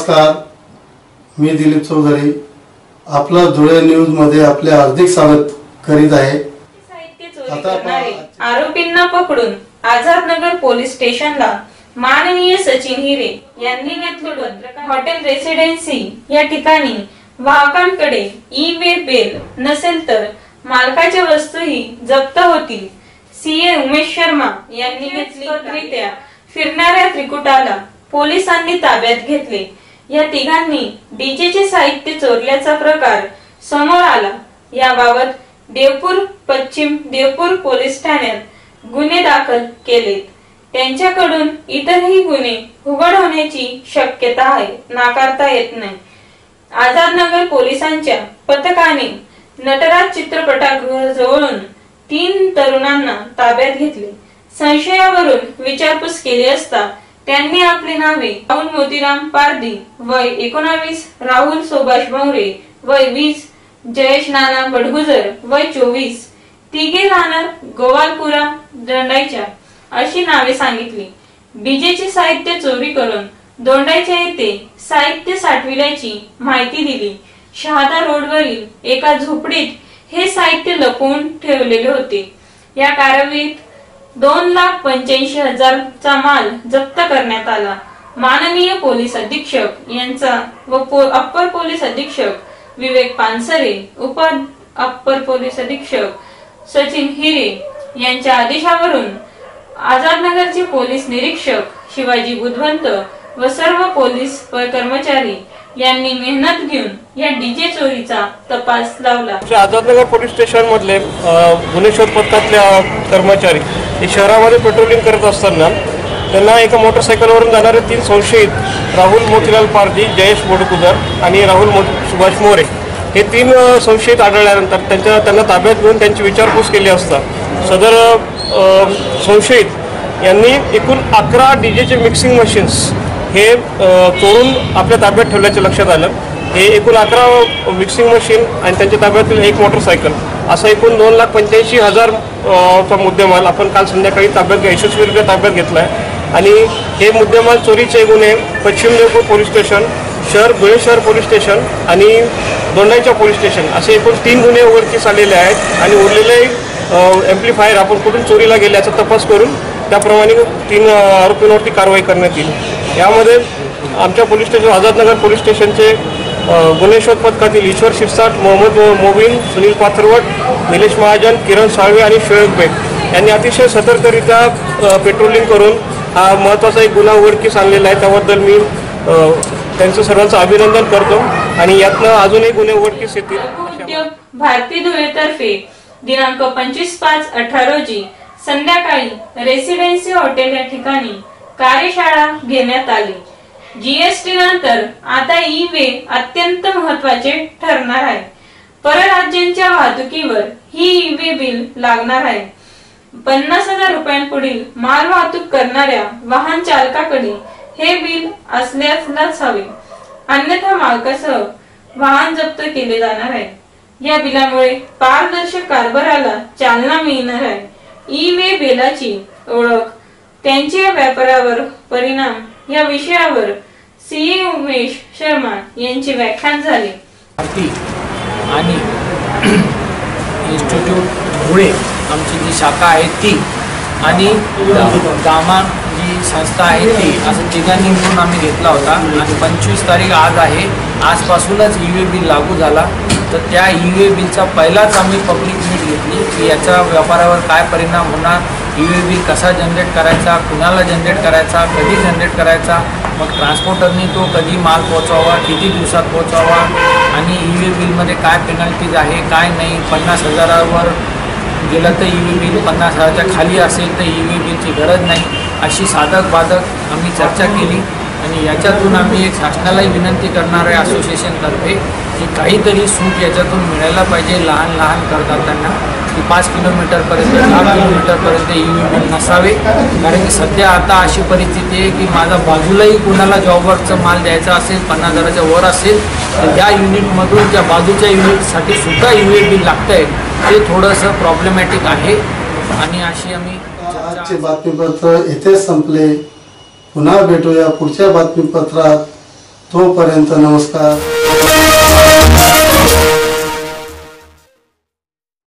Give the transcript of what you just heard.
नमस्कार मी दिलीप चौधरी. आपलं धुळे न्यूजमध्ये आपले हार्दिक स्वागत करीत आहे. आता आपण- आरोपींना पकडून आझादनगर पोलीस स्टेशनला माननीय सचिन हिरे यांनी घेतलं हॉटेल रेसिडेन्सी या ठिकाणी वाहकांकडे ई वे बेल नसेल तर मालकाच्या वस्तूही जप्त होतील. सीए उमेश शर्मा यांनी घेतली फिरणाऱ्या त्रिकुटाला पोलिसांनी ताब्यात घेतले. या तिघांनी डीजेचे साहित्य चोरल्याचा प्रकार समोर आला. याबाबत देवपूर पश्चिम देवपूर पोलीस ठाण्यात गुन्हे दाखल केलेत त्यांच्याकडून इतरही गुन्हे उघड होण्याची शक्यता आहे नाकारता येत नाही. आझादनगर पोलिसांच्या पथकाने नटराज चित्रपटागृहाजवळून तीन तरुणांना ताब्यात घेतले. संशयावरून विचारपूस केली असता त्यांनी आपली नावे राहुल मोतीराम पारदी वय एकोणावीस राहुल सुभाष भवरे वय वीस जयेश नाना बडगुजर वय चोवीस. तिघे राहणार गोवालपुरा दंडायच्या अशी नावे सांगितली. बीजेचे साहित्य चोरी करून दोंडायच्या येथे साहित्य साठविल्याची माहिती दिली. शहादा रोडवरील एका झोपडीत हे साहित्य लपवून ठेवलेले होते. या कारवाईत दोन लाख पंच्याऐंशी हजारचा माल जप्त करण्यात आला. माननीय पोलीस अधीक्षक यांचा व पो- अप्पर पोलीस अधीक्षक विवेक पानसरे उप अप्पर पोलीस अधीक्षक सचिन हिरे यांच्या आदेशावरून आझादनगरचे पोलीस निरीक्षक शिवाजी बुधवंत व सर्व पोलीस कर्मचारी यांनी मेहनत घेऊन या डीजे चोरीचा तपास लावला. आझादनगर पोलीस स्टेशन मधले गुन्हे शोध पथकातल्या कर्मचारी हे शहरामध्ये पेट्रोलिंग करत असताना त्यांना एका मोटरसायकलवरून जाणारे तीन संशयित राहुल मोतीलाल पारधी जयेश बोडकुदर आणि राहुल मो सुभाष मोरे हे तीन संशयित आढळल्यानंतर त्यांच्या त्यांना ताब्यात घेऊन त्यांची विचारपूस केली असता सदर संशयित यांनी एकूण अकरा डीजेचे मिक्सिंग मशीन्स हे चोरून आपल्या ताब्यात ठेवल्याचे लक्षात आलं. हे एकूण अकरा मिक्सिंग मशीन आणि त्यांच्या ताब्यातील एक मोटरसायकल असं एकूण दोन लाख पंच्याऐंशी हजार चा मुद्देमाल आपण काल संध्याकाळी ताब्यात यशस्वीरित्या ताब्यात घेतला आहे आणि हे मुद्देमाल चोरीचे गुन्हे पश्चिम देवपूर पोलीस स्टेशन शहर धुळे शहर पोलीस स्टेशन आणि दोंडाईच्या पोलीस स्टेशन असे एकूण तीन गुन्हे उघडकीस आलेले आहेत आणि उरलेले एम्प्लिफायर आपण कुठून चोरीला गेल्याचा तपास करून त्याप्रमाणे तीन आरोपींवरती कारवाई करण्यात येईल. यामध्ये आमच्या पोलीस स्टेशन आझादनगर पोलीस स्टेशनचे गुन्हे शोध पथकातील ईश्वर शिरसाट मोहम्मद मोबिन सुनील पाथरवट निलेश महाजन किरण साळवे आणि शोएब बेग यांनी अतिशय सतर्करित्या पेट्रोलिंग करून हा महत्त्वाचा एक गुन्हा उघडकीस आणलेला आहे. त्याबद्दल मी त्यांचं सर्वांचं अभिनंदन करतो आणि यातनं अजूनही गुन्हे उघडकीस येतील. भारती धुळेतर्फे दिनांक पंचवीस पाच अठरा रोजी संध्याकाळी रेसिडेन्सी हॉटेल या ठिकाणी कार्यशाळा घेण्यात आली. जीएसटी नंतर आता ई वे अत्यंत महत्त्वाचे ठरणार आहे. परराज्यांच्या वाहतुकीवर ही ई वे बिल लागणार आहे. पन्नास हजार रुपयांपुढील माल वाहतूक करणाऱ्या वाहन चालकाकडे हे बिल असल्यास हवे. अन्यथा मालकासह वाहन जप्त केले जाणार आहे. या बिलामुळे पारदर्शक कारभाराला चालना मिळणार आहे. ई वे बिलाची ओळख त्यांच्या व्यापारावर परिणाम या विषयावर सीए उमेश शर्मा यांचे व्याख्यान झाले. भारती आणि इन्स्टिट्यूट धुळे आमची जी शाखा आहे ती आणि दामा जी संस्था आहे ती असं तिघांनी मिळून आम्ही घेतला होता. आणि पंचवीस तारीख आज आहे. आजपासूनच ई वे बिल लागू झाला. तर त्या ई वे बिलचा पहिलाच आम्ही पब्लिक मीट घेतली. की याचा व्यापारावर काय परिणाम होणार ई वे बिल कसा जनरेट करायचा कुणाला जनरेट करायचा कधी जनरेट करायचा मग ट्रान्सपोर्टरनी तो कधी माल पोहोचवावा किती दिवसात पोहोचवावा आणि ई व्ही बिलमध्ये काय पेनल्टीज आहे काय नाही पन्नास हजारावर गेलं तर ई व्ही बिल पन्नास हजाराच्या खाली असेल तर ई व्ही बिलची गरज नाही अशी साधक बाधक आम्ही चर्चा केली. आणि याच्यातून आम्ही एक शासनालाही विनंती करणार आहे असोसिएशनतर्फे की काहीतरी सूट याच्यातून मिळायला पाहिजे लहान लहान करदात्यांना. की पाच किलोमीटरपर्यंत दहा किलोमीटरपर्यंत ई व्ही नसावे. कारण की सध्या आता अशी परिस्थिती आहे की माझा बाजूलाही कुणाला जॉबवरचं माल द्यायचा असेल पन्नास हजाराच्या वर असेल तर त्या युनिटमधून त्या बाजूच्या युनिटसाठी सुद्धा ई व्ही बिल लागतं आहे ते थोडंसं प्रॉब्लेमॅटिक आहे. आणि अशी आम्ही आजचे बातमीपत्र येथेच संपले. पुन्हा भेटूया पुढच्या बातमीपत्रात. तोपर्यंत नमस्कार.